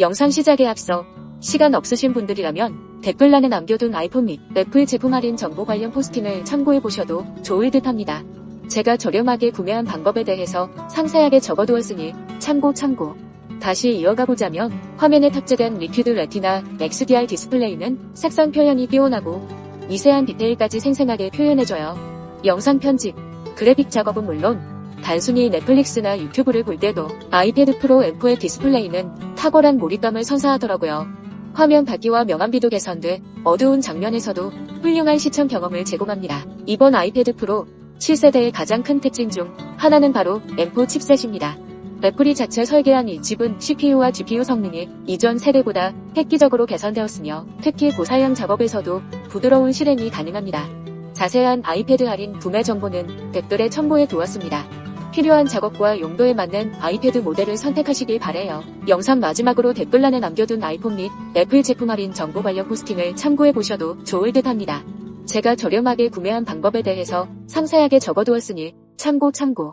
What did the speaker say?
영상 시작에 앞서 시간 없으신 분들이라면 댓글란에 남겨둔 아이폰 및 애플 제품 할인 정보 관련 포스팅을 참고해 보셔도 좋을 듯 합니다. 제가 저렴하게 구매한 방법에 대해서 상세하게 적어두었으니 참고 참고. 다시 이어가 보자면 화면에 탑재된 리퀴드 레티나 XDR 디스플레이는 색상 표현이 뛰어나고 미세한 디테일까지 생생하게 표현해줘요. 영상 편집, 그래픽 작업은 물론 단순히 넷플릭스나 유튜브를 볼 때도 아이패드 프로 M4의 디스플레이는 탁월한 몰입감을 선사하더라고요. 화면 밝기와 명암비도 개선돼 어두운 장면에서도 훌륭한 시청 경험을 제공합니다. 이번 아이패드 프로 7세대의 가장 큰 특징 중 하나는 바로 M4 칩셋입니다. 애플이 자체 설계한 이 칩은 CPU와 GPU 성능이 이전 세대보다 획기적으로 개선되었으며 특히 고사양 작업에서도 부드러운 실행이 가능합니다. 자세한 아이패드 할인 구매 정보는 댓글에 첨부해 두었습니다. 필요한 작업과 용도에 맞는 아이패드 모델을 선택하시길 바래요. 영상 마지막으로 댓글란에 남겨둔 아이폰 및 애플 제품 할인 정보 관련 포스팅을 참고해 보셔도 좋을 듯 합니다. 제가 저렴하게 구매한 방법에 대해서 상세하게 적어두었으니 참고 참고.